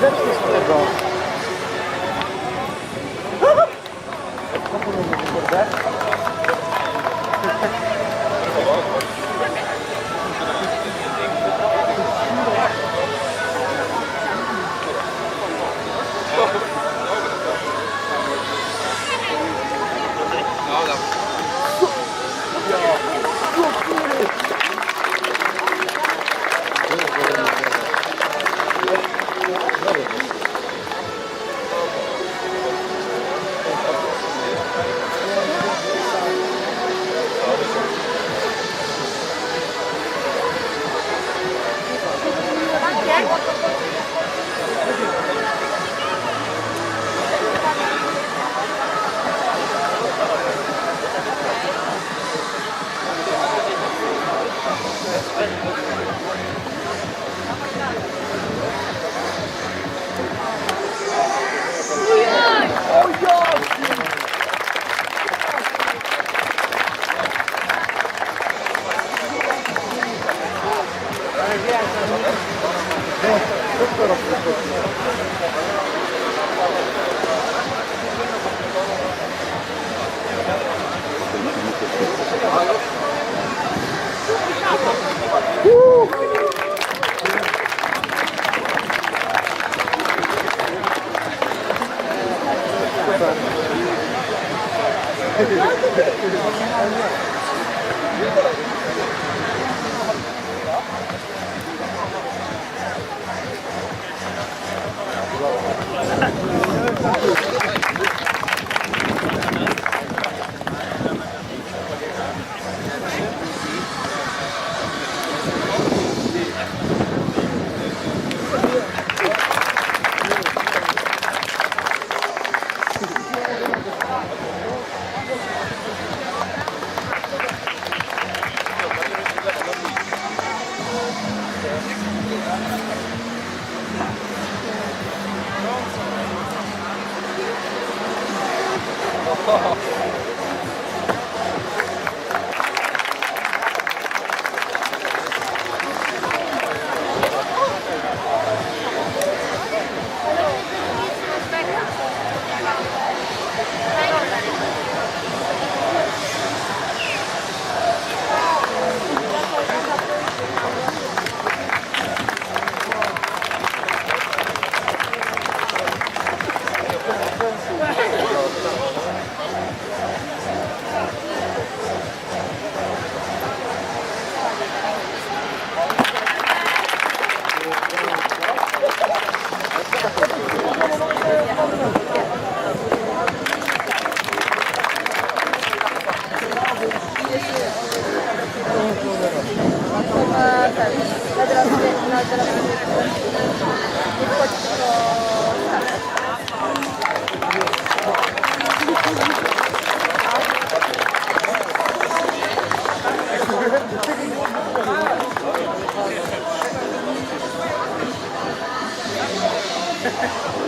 zepsuć tego. Yeah.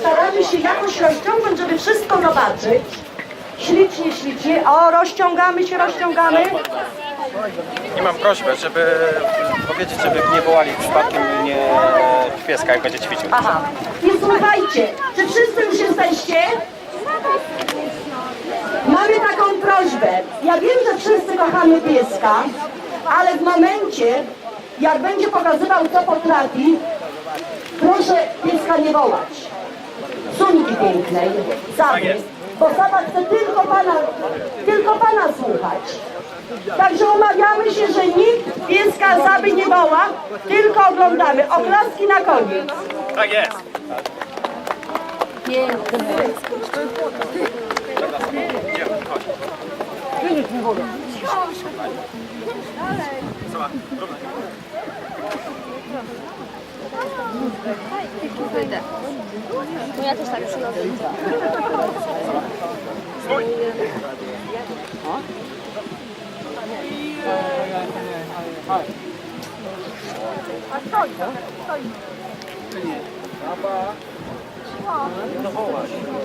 Staramy się jakoś rozciągnąć, żeby wszystko zobaczyć. Ślicznie, ślicznie. O, rozciągamy się, rozciągamy. I mam prośbę, żeby powiedzieć, żeby nie wołali przypadkiem nie pieska, jak będzie ćwiczył. Aha. I słuchajcie, czy wszyscy już jesteście? Mamy taką prośbę. Ja wiem, że wszyscy kochamy pieska, ale w momencie, jak będzie pokazywał, co potrafi, proszę pieska nie wołać. Suńki pięknej, Saby, bo Saba chce tylko pana, tylko pana słuchać. Także umawiamy się, że nikt pieska Saby nie woła, tylko oglądamy. Oklaski na koniec. Tak jest. Wyjdę. No ja też tak przychodzę. Normalny obce nie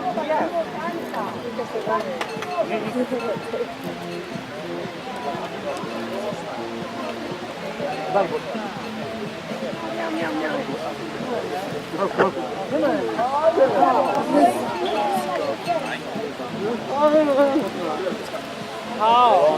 아,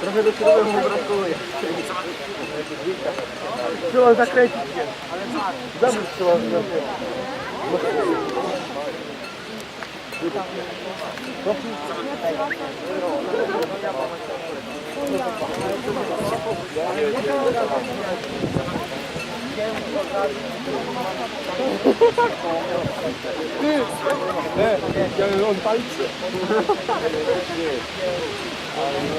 Trochę do śruby mu brakuje. Trzeba zakręcić się. Zawrót trzeba zakręcić. Ja on palce.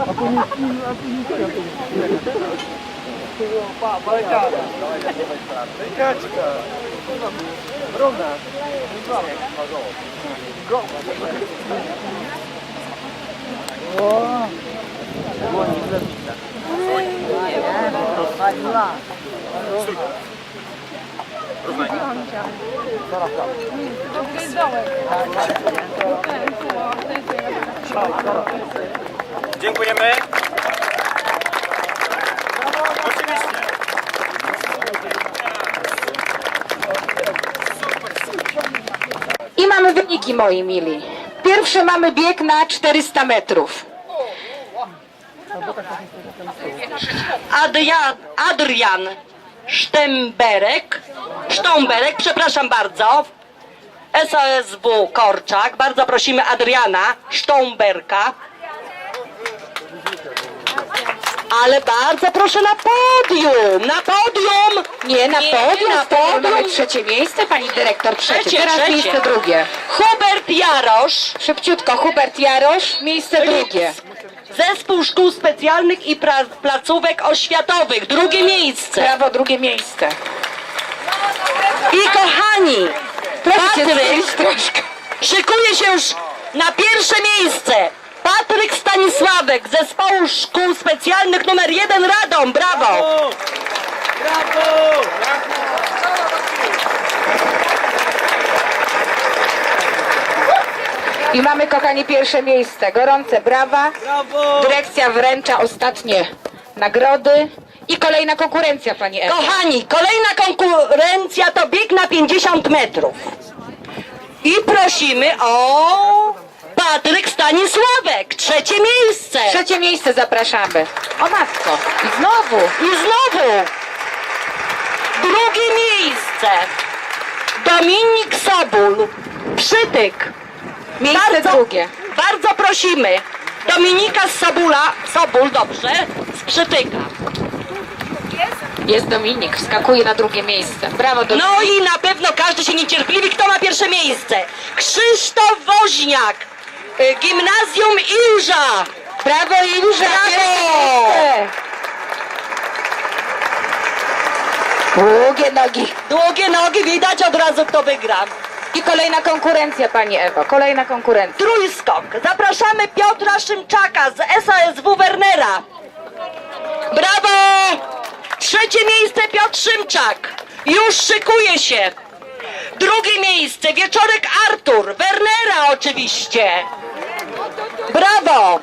A później, a później Pa, poleciała. Leciaczka. Równa. Go. Dziękujemy. I mamy wyniki, moi mili. Pierwszy mamy bieg na 400 metrów. Adrian, Adrian Sztemberek, Sztomberek, przepraszam bardzo, SOSW Korczak, bardzo prosimy Adriana Sztomberka. Ale bardzo proszę na podium, na podium! Nie, na Nie, podium, na podium. Mamy trzecie miejsce, pani dyrektor trzecie. Trzecie, Teraz trzecie. miejsce drugie. Hubert Jarosz, Szybciutko, Hubert Jarosz, miejsce drugie. Zespół Szkół Specjalnych i pra- Placówek Oświatowych, drugie miejsce. Prawo, drugie miejsce. I kochani, Patryk szykuje się już na pierwsze miejsce. Patryk Stanisławek, Zespołu Szkół Specjalnych numer 1 Radom, brawo! I mamy, kochani, pierwsze miejsce. Gorące brawa. Dyrekcja wręcza ostatnie nagrody. I kolejna konkurencja, pani Ewa. Kochani, kolejna konkurencja to bieg na 50 metrów. I prosimy o Patryk Stanisławek, trzecie miejsce. Trzecie miejsce zapraszamy. O matko. I znowu. I znowu drugie miejsce. Dominik Sobul, przytyk. Miejsce bardzo, drugie. Bardzo prosimy Dominika z Sobula, Sobul, dobrze, z przytyka. Jest Dominik, wskakuje na drugie miejsce. Brawo, Dominik. No i na pewno każdy się niecierpliwi, kto ma pierwsze miejsce. Krzysztof Woźniak, y, Gimnazjum Ilża. Brawo, Ilża. Brawo! Długie nogi. Długie nogi, widać od razu kto wygra. I kolejna konkurencja, pani Ewo. Kolejna konkurencja. Trójskok. Zapraszamy Piotra Szymczaka z SASW Wernera. Brawo! Trzecie miejsce Piotr Szymczak. Już szykuje się. Drugie miejsce Wieczorek Artur. Wernera oczywiście. Brawo!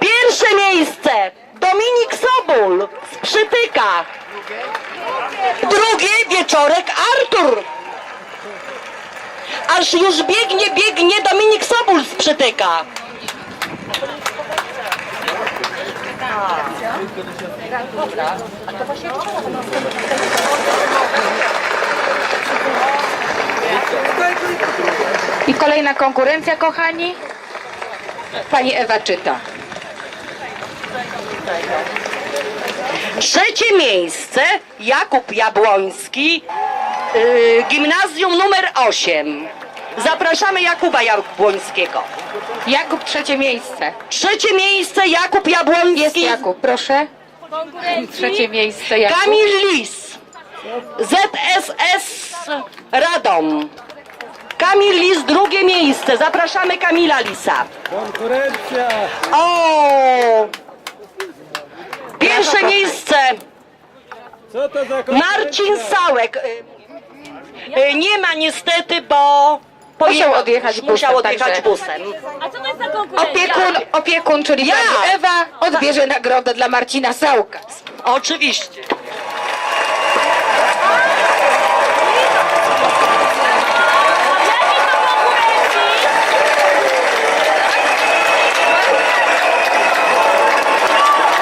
Pierwsze miejsce Dominik Sobul z Przytyka. Drugie Wieczorek Artur. Aż już biegnie, biegnie Dominik Sobul z Przytyka. I kolejna konkurencja, kochani. Pani Ewa czyta. Trzecie miejsce Jakub Jabłoński, yy, gimnazjum numer 8. Zapraszamy Jakuba Jabłońskiego. Jakub, trzecie miejsce. Trzecie miejsce Jakub Jabłoński. Jest Jakub, proszę. Trzecie miejsce, Jakub. Kamil Lis. ZSS Radom. Kamil Lis, drugie miejsce. Zapraszamy Kamila Lisa. Konkurencja! O! Pierwsze miejsce Co to za konkurencja? Marcin Sałek. Y, Nie ma niestety, bo pojechał- odjechać busem, musiał odjechać także- busem. A co to jest za konkurencja? Opiekun, opiekun, czyli Ja. pani Ewa, odbierze nagrodę dla Marcina Sałka. Oczywiście.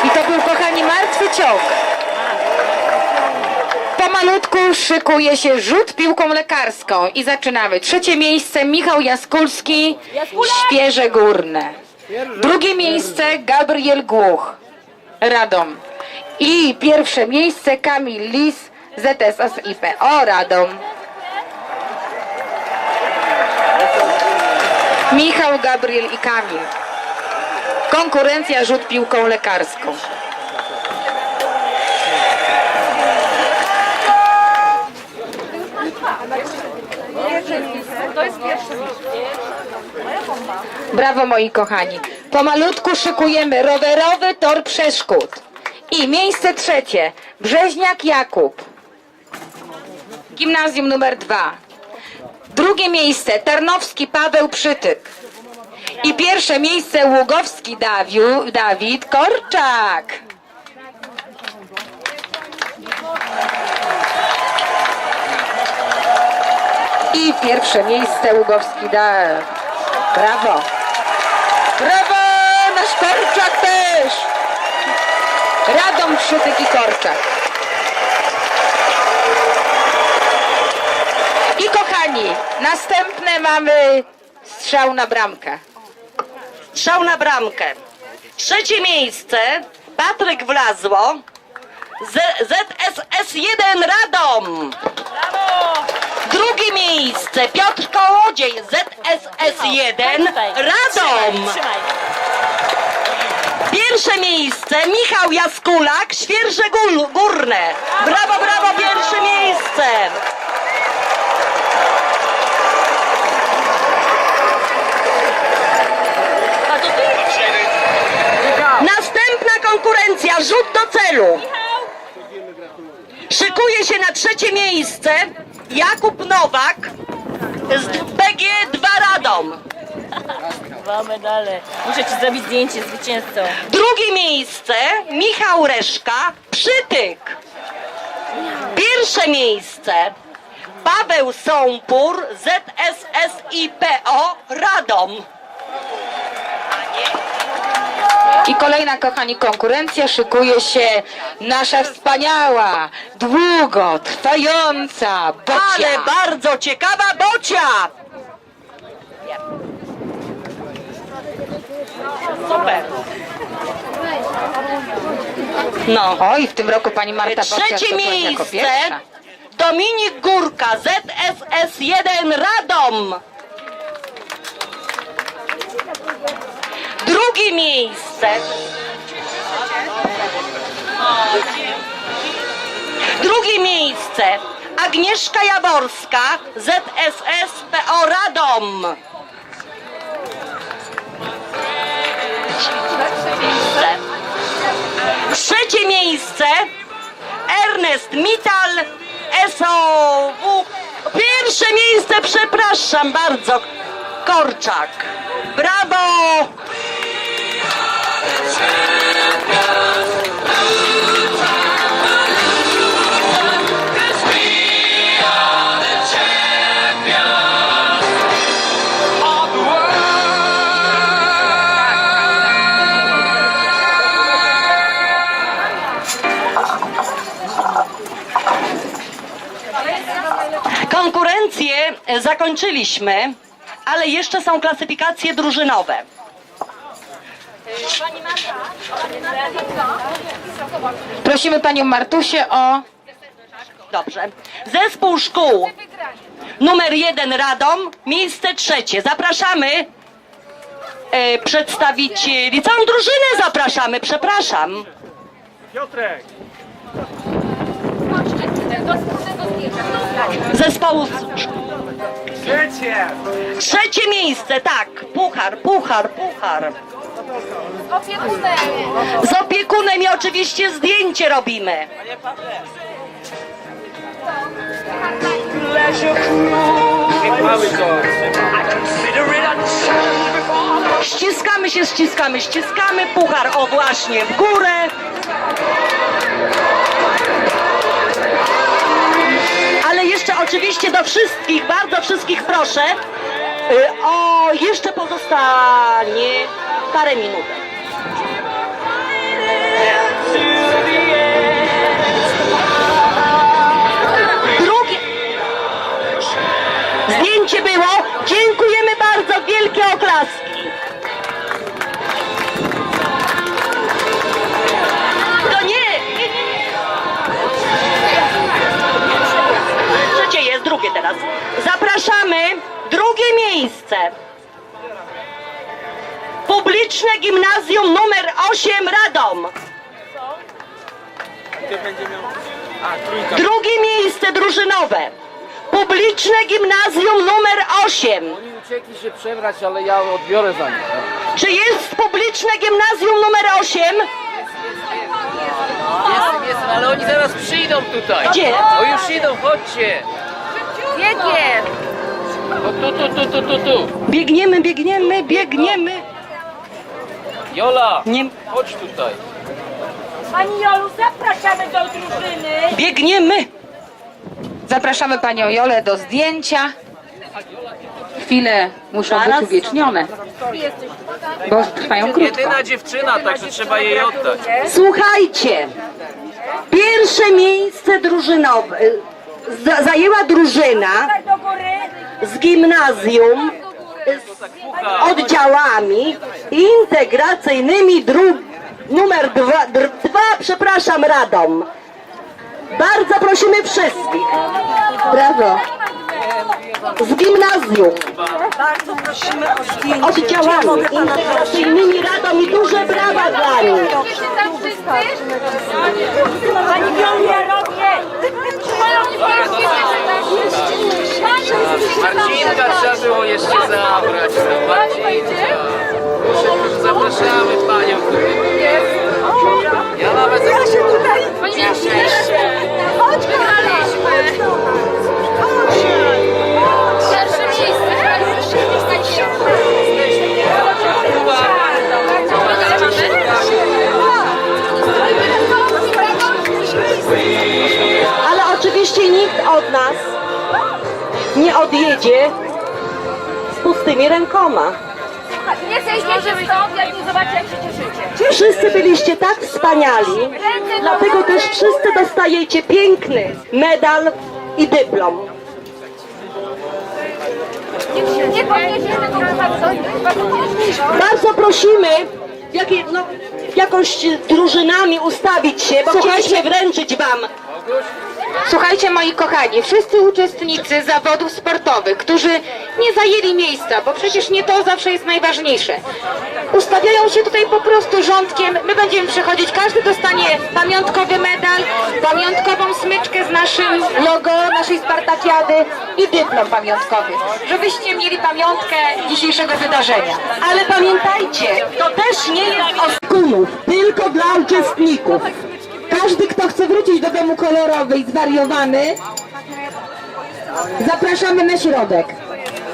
I to był, kochani, martwy ciąg. Pomalutku szykuje się rzut piłką lekarską i zaczynamy. Trzecie miejsce Michał Jaskulski, Świeże Górne. Drugie miejsce Gabriel Głuch, Radom. I pierwsze miejsce Kamil Lis, ZSS IPO Radom. Michał, Gabriel i Kamil. Konkurencja rzut piłką lekarską. Brawo moi kochani. Pomalutku szykujemy rowerowy tor przeszkód. I miejsce trzecie. Brzeźniak Jakub. gimnazjum numer 2. Drugie miejsce Tarnowski Paweł Przytyk. I pierwsze miejsce Ługowski Dawiu, Dawid Korczak. I pierwsze miejsce Ługowski Dawid. Brawo. Brawo! Nasz Korczak też! Radom Przytyk i Korczak. I kochani, następne mamy strzał na bramkę. Strzał na bramkę. Trzecie miejsce Patryk Wlazło. Z- ZSS1 Radom. Drugie miejsce Piotr Kołodziej ZSS1 Radom. Pierwsze miejsce Michał Jaskulak Świerże Górne. Brawo, brawo, pierwsze miejsce. Następna konkurencja, rzut do celu. Szykuje się na trzecie miejsce Jakub Nowak z PG2 Radom. Dwa medale. Muszę ci zrobić zdjęcie z zwycięzcą. Drugie miejsce Michał Reszka Przytyk. Pierwsze miejsce Paweł Sąpur ZSSIPO Radom. I kolejna, kochani, konkurencja szykuje się nasza wspaniała, długo trwająca bocia. Ale bardzo ciekawa bocia. Super. No. Oj, w tym roku pani Marta Bocia Trzecie zdobyła jako miejsce pierwsza. Dominik Górka ZSS1 Radom. Drugie miejsce. Drugie miejsce Agnieszka Jaworska ZSS PO Radom. Trzecie miejsce Ernest Mital SOW. Pierwsze miejsce, przepraszam bardzo, Korczak. Brawo! Zakończyliśmy, ale jeszcze są klasyfikacje drużynowe. Prosimy panią Martusię o Dobrze. Zespół szkół numer jeden Radom, miejsce trzecie. Zapraszamy e, przedstawicieli, całą drużynę zapraszamy, przepraszam. Piotrek! Zespołu Trzecie! trzecie miejsce, tak. Puchar, puchar, puchar. Z opiekunem i oczywiście zdjęcie robimy. Ściskamy się, ściskamy, ściskamy. Puchar, o właśnie, w górę. Oczywiście do wszystkich, bardzo wszystkich proszę. y, O, jeszcze pozostanie parę minut. Drugie. Zdjęcie było. Dziękujemy bardzo. Wielkie oklaski. Zapraszamy. Drugie miejsce. Publiczne Gimnazjum numer 8 Radom. Drugie miejsce drużynowe. Publiczne Gimnazjum numer 8. Oni uciekli się przebrać, ale ja odbiorę za nich. Czy jest publiczne Gimnazjum numer 8? Jestem, jestem, ale oni zaraz przyjdą tutaj. Gdzie? O już idą, chodźcie. Biegiem! O tu, tu, tu, tu, tu, tu. Biegniemy, biegniemy, biegniemy. Jola, Nie, chodź tutaj. Pani Jolu, zapraszamy do drużyny. biegniemy. Zapraszamy panią Jolę do zdjęcia. Chwile muszą Zaraz. być uwiecznione, bo trwają krótko. Jedyna dziewczyna, także trzeba jej oddać. Słuchajcie, pierwsze miejsce drużynowe za- zajęła drużyna Do góry. Z gimnazjum z oddziałami integracyjnymi dru, numer dwa, dr, dwa, przepraszam, Radom. Bardzo prosimy wszystkich. Brawo. Z gimnazjum. Oddziałami integracyjnymi Radom i duże brawa dla nich. Pani. Marcinka trzeba było jeszcze zabrać. Pustymi rękoma. Nie zejdziecie stąd, jak nie zobaczę, jak się cieszycie. Wszyscy byliście tak wspaniali, dlatego też wszyscy dostajecie piękny medal i dyplom. Nie podniesie tego Bardzo prosimy jakie, no, jakoś drużynami ustawić się, bo chcieliśmy wręczyć wam Słuchajcie moi kochani, wszyscy uczestnicy zawodów sportowych, którzy nie zajęli miejsca, bo przecież nie to zawsze jest najważniejsze. Ustawiają się tutaj po prostu rządkiem, my będziemy przechodzić, każdy dostanie pamiątkowy medal, pamiątkową smyczkę z naszym logo, naszej Spartakiady i dyplom pamiątkowy, żebyście mieli pamiątkę dzisiejszego wydarzenia. Ale pamiętajcie, to też nie jest oskunów, tylko dla uczestników. Każdy, kto chce wrócić do domu kolorowy i zwariowany, zapraszamy na środek.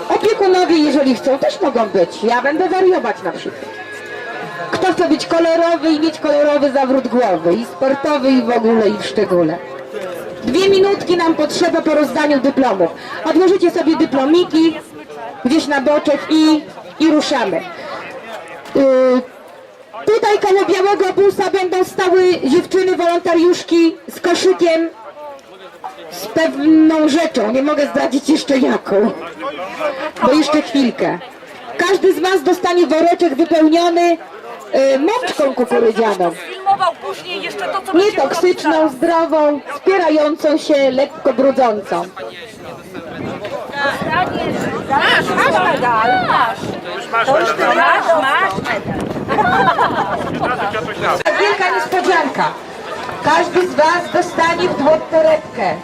Opiekunowie, jeżeli chcą, też mogą być. Ja będę wariować na przykład. Kto chce być kolorowy i mieć kolorowy zawrót głowy, i sportowy, i w ogóle, i w szczególe. Dwie minutki nam potrzeba po rozdaniu dyplomów. Odłożycie sobie dyplomiki gdzieś na boczek i, i ruszamy. Yy, Tutaj koło białego busa będą stały dziewczyny wolontariuszki z koszykiem z pewną rzeczą. Nie mogę zdradzić jeszcze jaką, bo jeszcze chwilkę. Każdy z Was dostanie woreczek wypełniony y, mączką kukurydzianą. Filmował później jeszcze to, co Nietoksyczną, zdrową, wspierającą się, lekko brudzącą. Masz, masz medal. Masz. Masz, masz medal. Wielka niespodzianka. Każdy z Was dostanie w dłoń torebkę.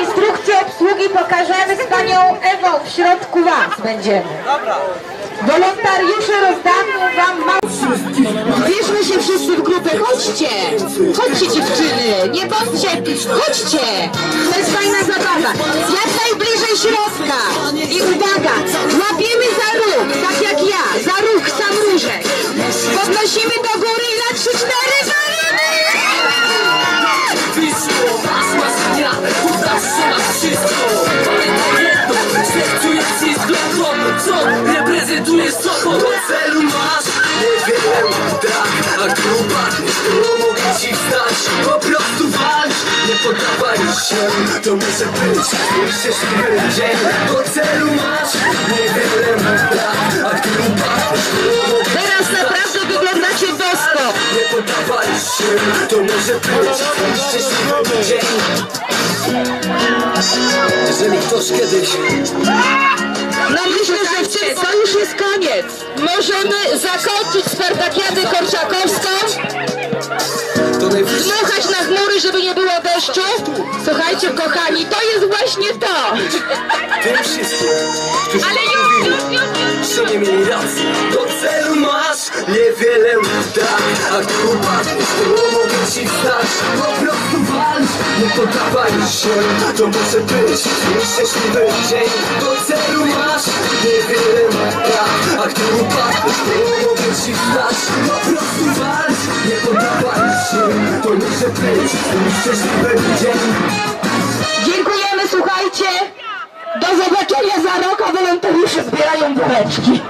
Instrukcję obsługi pokażemy z Panią Ewą. W środku Was będziemy. Wolontariusze rozdadzą Wam małpę. Zbierzmy się wszyscy w grupę. Chodźcie. Chodźcie dziewczyny. Nie bądźcie. Chodźcie. To jest fajna zabawa. Jak najbliżej środka. I uwaga. Poddawaj się To może być twój szczęśliwy dzień Do celu masz niewiele tak A mogę Teraz naprawdę wyglądacie bosko. nie poddawaj się To może być twój szczęśliwy dzień. Jeżeli ktoś kiedyś No myślę, że wtedy to już jest koniec. Możemy zakończyć Spartakiadę Korczakowską, dmuchać na chmury, żeby nie było deszczu. Słuchajcie, kochani, to jest właśnie to. tym Ale już, już, już, już! Że nie mieli racji. Do celu masz niewiele tak A gdy upadniesz, to mogę ci wstać. Po prostu walcz, nie poddawaj się. To może być nieszczęśliwy dzień. Do celu masz niewiele tak A gdy upadniesz, to mogę ci wstać. Po prostu walcz, nie poddawaj się. To może być nieszczęśliwy dzień. Dziękujemy, słuchajcie. Do zobaczenia za rok, a wolontariusze zbierają bułeczki.